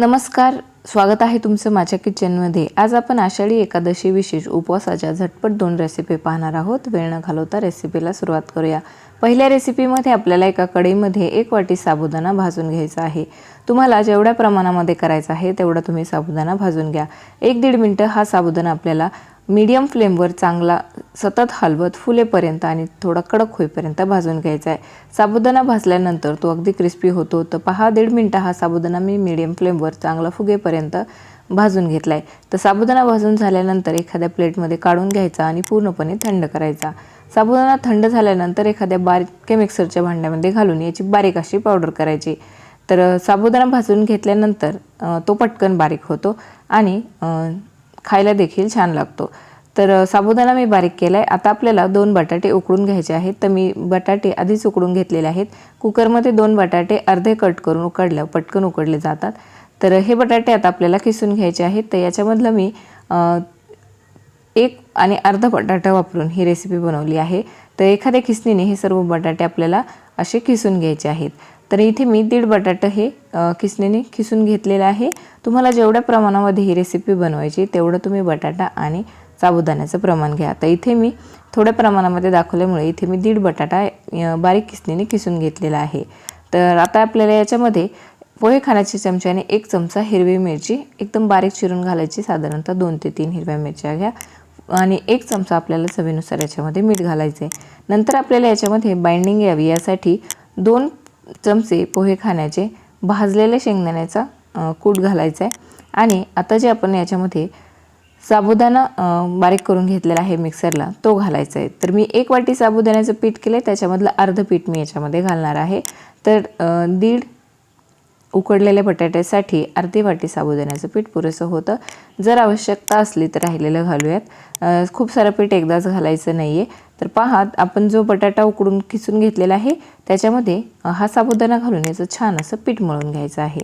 नमस्कार स्वागत आहे तुमचं माझ्या किचनमध्ये. आज आपण आषाढी एकादशी विशेष उपवासाच्या झटपट दोन रेसिपी पाहणार आहोत. वेळ न घालवता रेसिपीला सुरुवात करूया. पहिल्या रेसिपीमध्ये आपल्याला एका कढईमध्ये एक वाटी साबुदाणा भाजून घ्यायचा आहे. तुम्हाला जेवढ्या प्रमाणामध्ये करायचं आहे तेवढा तुम्ही साबुदाणा भाजून घ्या. एक दीड मिनटं हा साबुदाणा आपल्याला मीडियम फ्लेमवर चांगला सतत हलवत फुलेपर्यंत आणि थोडा कडक होईपर्यंत भाजून घ्यायचा आहे. साबुदाणा भाजल्यानंतर तो अगदी क्रिस्पी होतो. तर पहा दीड मिनटं हा साबुदाणा मी मीडियम फ्लेमवर चांगला फुगेपर्यंत भाजून घेतला आहे तर साबुदाणा भाजून झाल्यानंतर एखाद्या प्लेटमध्ये काढून घ्यायचा आणि पूर्णपणे थंड करायचा. साबुदाणा थंड झाल्यानंतर एखाद्या बारीक मिक्सरच्या भांड्यामध्ये घालून याची बारीक अशी पावडर करायची. तर साबुदाणा भाजून घेतल्यानंतर तो पटकन बारीक होतो आणि खायला देखील छान लागतो. तर साबुदाणा मी बारीक केला आहे आता आपल्याला दोन बटाटे उकडून घ्यायचे आहेत. तर मी बटाटे आधीच उकडून घेतलेले आहेत. कुकरमध्ये दोन बटाटे अर्धे कट करून उकडल्या पटकन उकडले जातात. तर हे बटाटे आता आपल्याला किसून घ्यायचे आहेत. तर याच्यामधलं मी एक आणि अर्धा बटाटा वापरून ही रेसिपी बनवली आहे. तर एखाद्या किसणीने हे सर्व बटाटे आपल्याला असे किसून घ्यायचे आहेत. तर इथे मी दीड बटाटं हे किसणीने किसून खिसून घेतलेलं आहे. तुम्हाला जेवढ्या प्रमाणामध्ये ही रेसिपी बनवायची तेवढं तुम्ही बटाटा आणि साबुदाण्याचं प्रमाण घ्या. तर इथे मी थोड्या प्रमाणामध्ये दाखवल्यामुळे इथे मी दीड बटाटा बारीक किसणीने किसून घेतलेला आहे. तर आता आपल्याला याच्यामध्ये पोहे खाण्याच्या चमच्याने एक चमचा हिरवी मिरची एकदम बारीक चिरून घालायची. साधारणतः दोन ते तीन हिरव्या मिरच्या घ्या. आणि एक चमचा आपल्याला चवीनुसार याच्यामध्ये मीठ घालायचं आहे नंतर आपल्याला याच्यामध्ये बाइंडिंग यावी. यासाठी दोन चमचे पोहे खाण्याचे भाजलेल्या शेंगदाण्याचा कूट घालायचा आहे आणि आता जे आपण याच्यामध्ये साबुदाणा बारीक करून घेतलेला आहे मिक्सरला तो घालायचा आहे. तर मी एक वाटी साबुदाण्याचं पीठ केलं आहे त्याच्यामधलं अर्धं पीठ मी याच्यामध्ये घालणार आहे. तर दीड उकडलेल्या बटाट्यासाठी अर्धी वाटी साबुदाण्याचं पीठ पुरेसं होतं. जर आवश्यकता असली तर राहिलेलं घालूयात. खूप सारं पीठ एकदाच घालायचं नाही आहे तर पहा आपण जो बटाटा उकडून खिचून घेतलेला आहे त्याच्यामध्ये हा साबुदाणा घालून याचं छान असं पीठ मळून घ्यायचं आहे.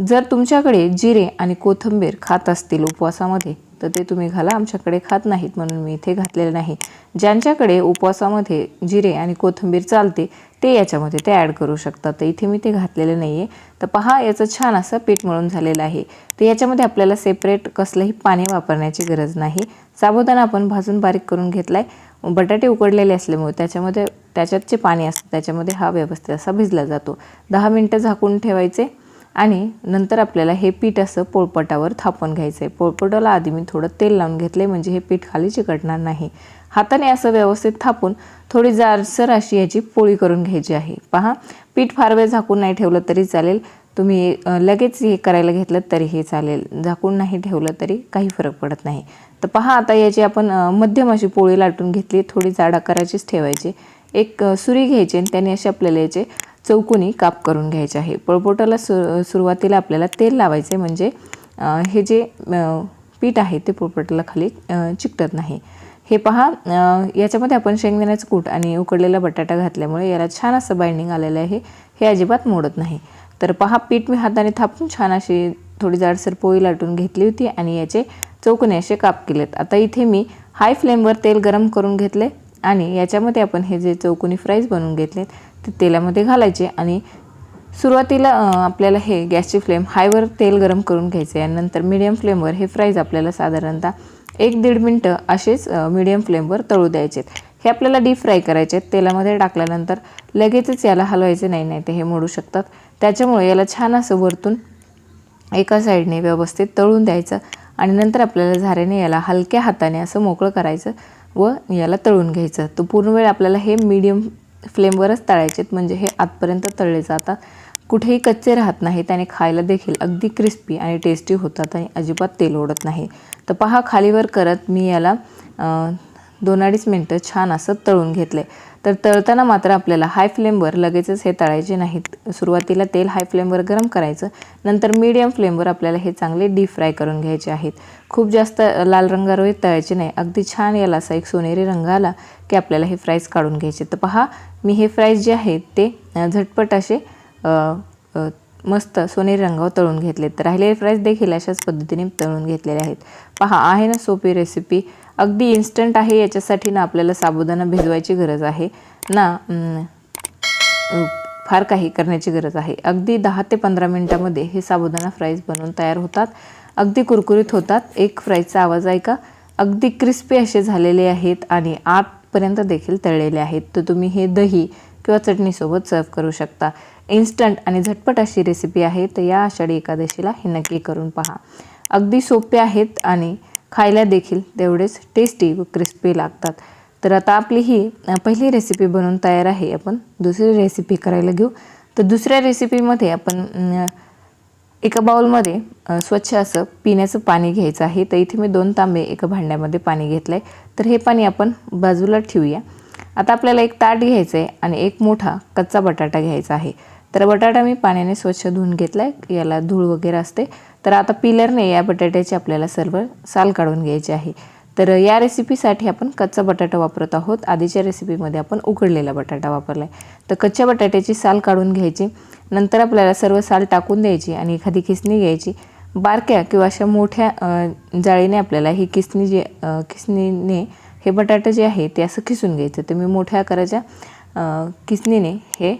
जर तुमच्याकडे जिरे आणि कोथिंबीर खात असतील उपवासामध्ये तर ते तुम्ही घाला. आमच्याकडे खात नाहीत म्हणून मी इथे घातलेलं नाही. ज्यांच्याकडे उपवासामध्ये जिरे आणि कोथिंबीर चालते ते याच्यामध्ये ते ॲड करू शकतात. तर इथे मी ते घातलेलं नाही आहे तर पहा याचं छान असं पीठ मळून झालेलं आहे. तर याच्यामध्ये आपल्याला सेपरेट कसलंही पाणी वापरण्याची गरज नाही. साबुदाणा आपण भाजून बारीक करून घेतला आहे बटाटे उकडलेले असल्यामुळे त्याच्यामध्ये त्याच्यात जे पाणी असतं त्याच्यामध्ये हा व्यवस्थित असा भिजला जातो. दहा मिनटं झाकून ठेवायचे. आणि नंतर आपल्याला हे पीठ असं पोळपटावर थापून घ्यायचं आहे पोळपटाला आधी मी थोडं तेल लावून घेतले म्हणजे हे पीठ खाली चिकटणार नाही. हाताने असं व्यवस्थित थापून थोडी जाडसर अशी याची पोळी करून घ्यायची आहे. पहा पीठ फार वेळ झाकून नाही ठेवलं तरी चालेल. तुम्ही लगेच हे करायला घेतलं तरी हे चालेल. झाकून नाही ठेवलं तरी काही फरक पडत नाही. तर पहा आता याची आपण मध्यम अशी पोळी लाटून घेतली. थोडी जाड आकाराचीच ठेवायची. एक सुरी घ्यायची आणि त्याने असे आपल्याला याचे चौकोनी काप करून घ्यायचे आहे. पळपोटाला सु सुरुवातीला आपल्याला तेल लावायचे म्हणजे हे जे पीठ आहे ते पोळपोटाला खाली चिकटत नाही. हे पहा याच्यामध्ये आपण शेंगदाण्याचं कूट आणि उकडलेला बटाटा घातल्यामुळे याला छान असं बाइंडिंग आलेलं आहे. हे अजिबात मोडत नाही. तर पहा पीठ मी हाताने थापून छान अशी थोडी जाडसर पोळी लाटून घेतली होती आणि याचे चौकोनी असे काप केलेत. आता इथे मी हाय फ्लेमवर तेल गरम करून घेतले आणि याच्यामध्ये आपण हे जे चौकोनी फ्राईज बनवून घेतलेत ते तेलामध्ये घालायचे आणि सुरुवातीला आपल्याला हे गॅसची फ्लेम हायवर तेल गरम करून घ्यायचे आणि नंतर मिडियम फ्लेमवर हे फ्राईज आपल्याला साधारणतः एक दीड मिनटं असेच मीडियम फ्लेमवर तळू द्यायचे हे आपल्याला डीप फ्राय करायचे आहेत. तेलामध्ये टाकल्यानंतर लगेचच याला हलवायचे नाही नाही ते हे मोडू शकतात. त्याच्यामुळे याला छान असं वरतून एका साईडने व्यवस्थित तळून द्यायचं आणि नंतर आपल्याला झाऱ्याने याला हलक्या हाताने असं मोकळं करायचं. व याला तळून घ्यायचं. तो पूर्ण वेळ आपल्याला हे मीडियम फ्लेमवरच तळायचे म्हणजे हे आतपर्यंत तळले जातात. कुठेही कच्चे राहत नाहीत आणि खायला देखील अगदी क्रिस्पी आणि टेस्टी होतात आणि अजिबात तेल ओढत नाही. तर पहा खालीवर करत मी याला दोन अडीच मिनटं छान असं तळून घेतले तर तळताना मात्र आपल्याला हाय फ्लेमवर लगेचच हे तळायचे नाहीत. सुरुवातीला तेल हाय फ्लेमवर गरम करायचं नंतर मीडियम फ्लेमवर आपल्याला हे चांगले डीप फ्राय करून घ्यायचे आहेत. खूप जास्त लाल रंगारोळी तळायचे नाही. अगदी छान याला असा एक सोनेरी रंग आला की आपल्याला हे फ्राईज काढून घ्यायचे. तर पहा मी हे फ्राईज जे आहेत ते झटपट असे मस्त सोनेरी रंगावर तळून घेतले तर राहिलेले फ्राईज देखील अशाच पद्धतीने तळून घेतलेले आहेत. पहा आहे ना सोपी रेसिपी अगदी इन्स्टंट आहे याच्यासाठी ना आपल्याला साबुदाणा भिजवायची गरज आहे. ना फार काही करण्याची गरज आहे. अगदी दहा ते पंधरा मिनटामध्ये हे साबुदाणा फ्राईज बनवून तयार होतात. अगदी कुरकुरीत होतात. एक फ्राईजचा आवाज ऐका. अगदी क्रिस्पी असे झालेले आहेत आणि आतपर्यंत देखील तळलेले आहेत. तर तुम्ही हे दही किंवा चटणीसोबत सर्व करू शकता. इन्स्टंट आणि झटपट अशी रेसिपी आहे. तर या आषाढी एकादशीला हे नक्की करून पहा. अगदी सोपे आहेत आणि खायला देखील तेवढेच टेस्टी व क्रिस्पी लागतात. तर आता आपली ही पहिली रेसिपी बनवून तयार आहे. आपण दुसरी रेसिपी करायला घेऊ. तर दुसऱ्या रेसिपीमध्ये आपण एका बाउलमध्ये स्वच्छ असं पिण्याचं पाणी घ्यायचं आहे. तर इथे मी दोन तांबे एका भांड्यामध्ये पाणी घेतलं आहे तर हे पाणी आपण बाजूला ठेवूया. आता आपल्याला एक ताट घ्यायचं आहे आणि एक मोठा कच्चा बटाटा घ्यायचा आहे. तर बटाटा मी पाण्याने स्वच्छ धुवून घेतला आहे याला धूळ वगैरे असते. तर आता पिलरने या बटाट्याची आपल्याला सर्व साल काढून घ्यायची आहे. तर या रेसिपीसाठी आपण कच्चा बटाटा वापरत आहोत. आधीच्या रेसिपीमध्ये आपण उकडलेला बटाटा वापरला आहे तर कच्च्या बटाट्याची साल काढून घ्यायची. नंतर आपल्याला सर्व साल टाकून द्यायची आणि एखादी किसणी घ्यायची. बारक्या किंवा अशा मोठ्या जाळीने आपल्याला ही किसणी जे किसणीने हे बटाटे जे आहे ते असं खिसून घ्यायचं. तर मी मोठ्या आकाराच्या किसणीने हे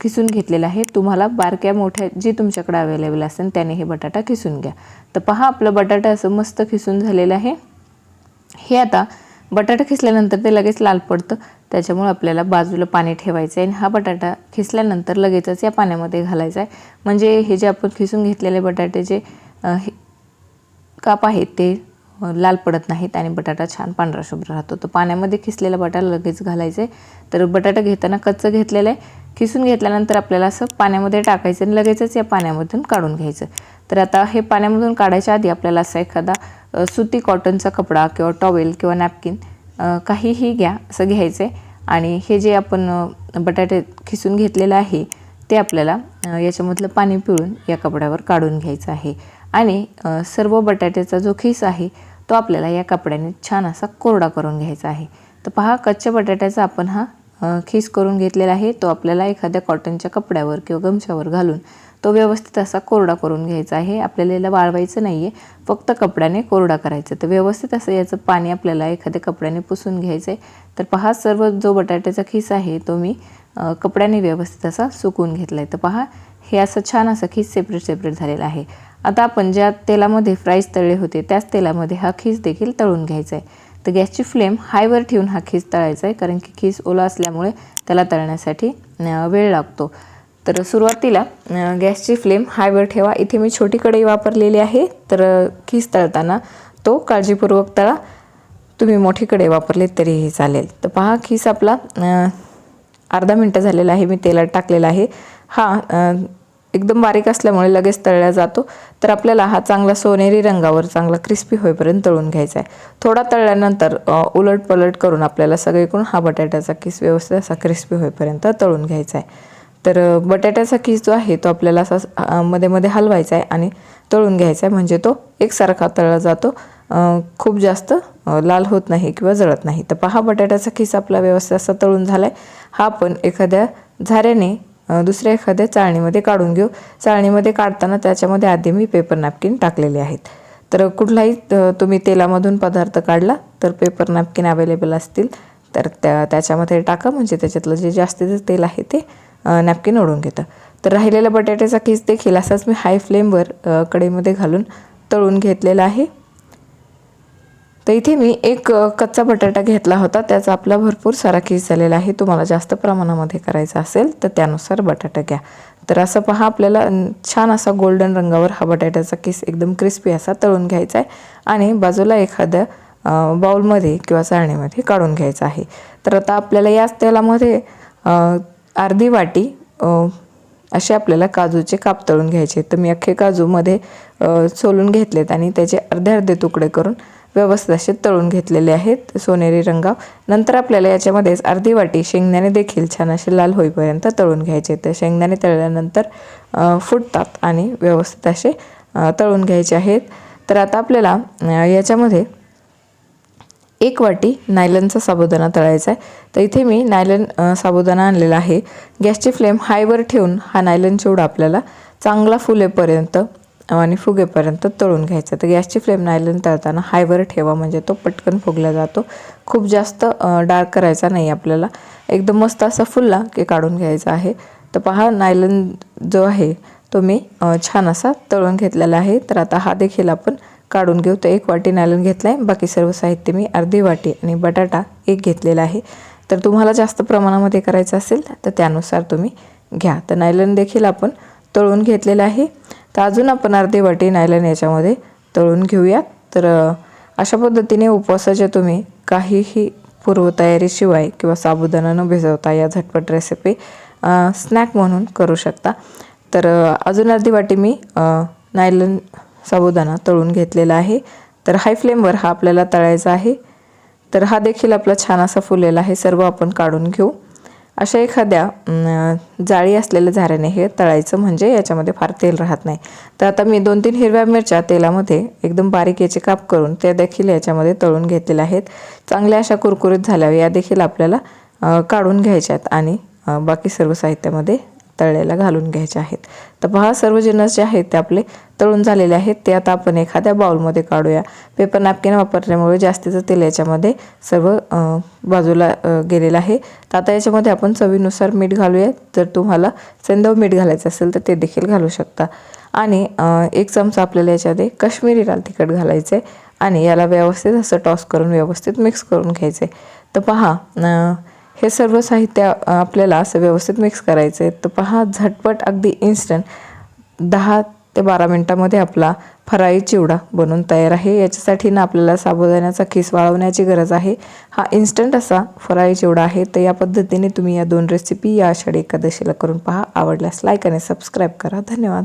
खिसून घेतलेलं आहे. तुम्हाला बारक्या मोठ्या जे तुमच्याकडे अवेलेबल असेल त्याने हे बटाटा खिसून घ्या. तर पहा आपलं बटाटा असं मस्त खिसून झालेलं आहे. हे आता बटाटा खिसल्यानंतर ते लगेच लाल पडतं. त्याच्यामुळे आपल्याला बाजूला पाणी ठेवायचं आहे आणि हा बटाटा खिसल्यानंतर लगेचच या पाण्यामध्ये घालायचा आहे. म्हणजे हे जे आपण खिसून घेतलेले बटाट्याचे हे काप आहेत ते लाल पडत नाहीत आणि बटाटा छान पांढरा शुभ्र राहतो. तर पाण्यामध्ये खिसलेला बटाटा लगेच घालायचं. आहे तर बटाटा घेताना कच्चं घेतलेलं आहे. खिसून घेतल्यानंतर आपल्याला असं पाण्यामध्ये टाकायचं आणि लगेचच या पाण्यामधून काढून घ्यायचं. तर आता हे पाण्यामधून काढायच्या आधी आपल्याला असा एखादा सुती कॉटनचा कपडा किंवा टॉवेल किंवा नॅपकिन काहीही घ्या असं घ्यायचं आहे आणि हे जे आपण बटाटे खिसून घेतलेलं आहे ते आपल्याला याच्यामधलं पाणी पिळून या कपड्यावर काढून घ्यायचं आहे. आणि सर्व बटाट्याचा जो खिस आहे तो आपल्याला या कपड्याने छान असा कोरडा करून घ्यायचा आहे. तर पहा कच्च्या बटाट्याचा आपण हा खीस करून घेतलेला आहे. तो आपल्याला एखाद्या कॉटनच्या कपड्यावर किंवा गमछावर घालून तो व्यवस्थित असा कोरडा करून घ्यायचा आहे. आपल्याला याला वाळवायचं नाही आहे फक्त कपड्याने कोरडा करायचं. तर व्यवस्थित असं याचं पाणी आपल्याला एखाद्या कपड्याने पुसून घ्यायचं आहे तर पहा सर्व जो बटाट्याचा खीस आहे तो मी कपड्याने व्यवस्थित असा सुकवून घेतला आहे तर पहा हे असं छान असं खीस सेपरेट सेपरेट झालेलं आहे. आता आपण ज्या तेलामध्ये फ्राईज तळले होते त्याच तेलामध्ये हा खीस देखील तळून घ्यायचा आहे तर गॅसची फ्लेम हायवर ठेवून हा खीस तळायचा आहे कारण की खीस ओला असल्यामुळे त्याला तळण्यासाठी वेळ लागतो. तर सुरुवातीला गॅसची फ्लेम हायवर ठेवा. इथे मी छोटी कढई वापरलेली आहे तर खीस तळताना तो काळजीपूर्वक तळा. तुम्ही मोठी कढई वापरली तरीही चालेल. तर पहा खीस आपला अर्धा मिनटं झालेला आहे मी तेलात टाकलेला आहे. हा एकदम बारीक असल्यामुळे लगेच तळला जातो. तर आपल्याला हा चांगला सोनेरी रंगावर चांगला क्रिस्पी होईपर्यंत तळून घ्यायचा आहे. थोडा तळल्यानंतर उलट पलट करून आपल्याला सगळीकडून हा बटाट्याचा किस व्यवस्थित असा क्रिस्पी होईपर्यंत तळून घ्यायचा आहे. तर बटाट्याचा किस जो आहे तो आपल्याला असा मध्ये मध्ये हलवायचा आहे आणि तळून घ्यायचा आहे. म्हणजे तो एकसारखा तळला जातो. खूप जास्त लाल होत नाही किंवा जळत नाही. तर पहा बटाट्याचा किस आपला व्यवस्थित असा तळून झाला आहे हा आपण एखाद्या झाऱ्याने दुसऱ्या एखाद्या चाळणीमध्ये काढून घेऊ. चाळणीमध्ये काढताना त्याच्यामध्ये आधी मी पेपर नॅपकिन टाकलेले आहेत. तर कुठलाही तुम्ही तेलामधून पदार्थ काढला तर पेपर नॅपकिन अवेलेबल असतील. तर त्या त्याच्यामध्ये टाका. म्हणजे त्याच्यातलं जे जास्तीचं तेल आहे ते नॅपकिन ओढून घेतं. तर राहिलेला बटाट्याचा खीस देखील असाच मी हाय फ्लेमवर कढईमध्ये घालून तळून घेतलेला आहे. तर इथे मी एक कच्चा बटाटा घेतला होता. त्याचा आपला भरपूर सारा खीस झालेला आहे. तुम्हाला जास्त प्रमाणामध्ये करायचा असेल तर त्यानुसार बटाटा घ्या. तर असं पहा आपल्याला छान असा गोल्डन रंगावर हा बटाट्याचा किस एकदम क्रिस्पी असा तळून घ्यायचा आहे आणि बाजूला एखाद्या बाउलमध्ये किंवा चाळणीमध्ये काढून घ्यायचा आहे. तर आता आपल्याला याच तेलामध्ये अर्धी वाटी असे आपल्याला काजूचे काप तळून घ्यायचे तर मी अख्खे काजूमध्ये सोलून घेतलेत आणि त्याचे अर्धे अर्धे तुकडे करून व्यवस्थित असे तळून घेतलेले आहेत सोनेरी रंगाव. नंतर आपल्याला याच्यामध्येच अर्धी वाटी शेंगदाणे देखील छान असे लाल होईपर्यंत तळून घ्यायचे. तर शेंगदाणे तळल्यानंतर फुटतात आणि व्यवस्थित असे तळून घ्यायचे आहेत. तर आता आपल्याला याच्यामध्ये एक वाटी नायलनचा साबुदाणा तळायचा आहे. तर इथे मी नायलन साबुदाणा आणलेला आहे. गॅसची फ्लेम हायवर ठेवून हा नायलन चिवडा आपल्याला चांगला फुलेपर्यंत आणि फुगेपर्यंत तळून घ्यायचा. तर गॅसची फ्लेम नायलन तळताना हायवर ठेवा म्हणजे तो पटकन फुगला जातो. खूप जास्त डार्क करायचा नाही आपल्याला. एकदम मस्त असा फुलला की काढून घ्यायचा आहे. तर पहा नायलन जो आहे तो मी छान असा तळून घेतलेला आहे. तर आता हा देखील आपण काढून घेऊ. तर एक वाटी नायलन घेतला आहे बाकी सर्व साहित्य मी अर्धी वाटी आणि बटाटा एक घेतलेला आहे. तर तुम्हाला जास्त प्रमाणामध्ये करायचं असेल तर त्यानुसार तुम्ही घ्या. तर नायलन देखील आपण तळून घेतलेलं आहे. तर अजून आपण अर्धी वाटी नायलन याच्यामध्ये तळून घेऊयात. तर अशा पद्धतीने उपवासाच्या तुम्ही काहीही पूर्वतयारीशिवाय किंवा साबुदाणा न भिजवता या झटपट रेसिपी स्नॅक म्हणून करू शकता. तर अजून अर्धी वाटी मी नायलन साबुदाणा तळून घेतलेला आहे. तर हाय फ्लेमवर हा आपल्याला तळायचा आहे. तर हा देखील आपला छान असा फुललेला आहे. सर्व आपण काढून घेऊ. अशा एखाद्या जाळी असलेल्या झाऱ्याने हे तळायचं म्हणजे याच्यामध्ये फार तेल राहत नाही. तर आता मी दोन तीन हिरव्या मिरच्या तेलामध्ये एकदम बारीक याचे काप करून त्या देखील याच्यामध्ये तळून घेतलेल्या आहेत. चांगल्या अशा कुरकुरीत झाल्यावर या देखील आपल्याला काढून घ्यायच्या आहेत आणि बाकी सर्व साहित्यामध्ये तळलेल्या घालून घ्यायचे आहेत. तर पहा सर्व जिन्नस जे आहेत ते आपले तळून झालेले आहेत. ते आता आपण एखाद्या बाउलमध्ये काढूया. पेपर नॅपकिन वापरल्यामुळे जास्तीचं तेल याच्यामध्ये सर्व बाजूला गेलेलं आहे. तर आता याच्यामध्ये आपण चवीनुसार मीठ घालूया जर तुम्हाला सेंदव मीठ घालायचं असेल तर ते देखील घालू शकता. आणि एक चमचा आपल्याला याच्यामध्ये काश्मीरी लाल तिखट घालायचं आहे आणि याला व्यवस्थित असं टॉस करून व्यवस्थित मिक्स करून घ्यायचं आहे तर पहा हे सर्व साहित्य आपल्याला असं व्यवस्थित मिक्स करायचं आहे तर पहा झटपट अगदी इन्स्टंट दहा ते बारा मिनटामध्ये आपला फराळी चिवडा बनून तयार आहे. याच्यासाठी ना आपल्याला साबुदाण्याचा खीस वाळवण्याची गरज आहे. हा इन्स्टंट असा फराळी चिवडा आहे. तर या पद्धतीने तुम्ही या दोन रेसिपी या आषाढी एकादशीला करून पहा. आवडल्यास लाईक आणि सबस्क्राईब करा. धन्यवाद.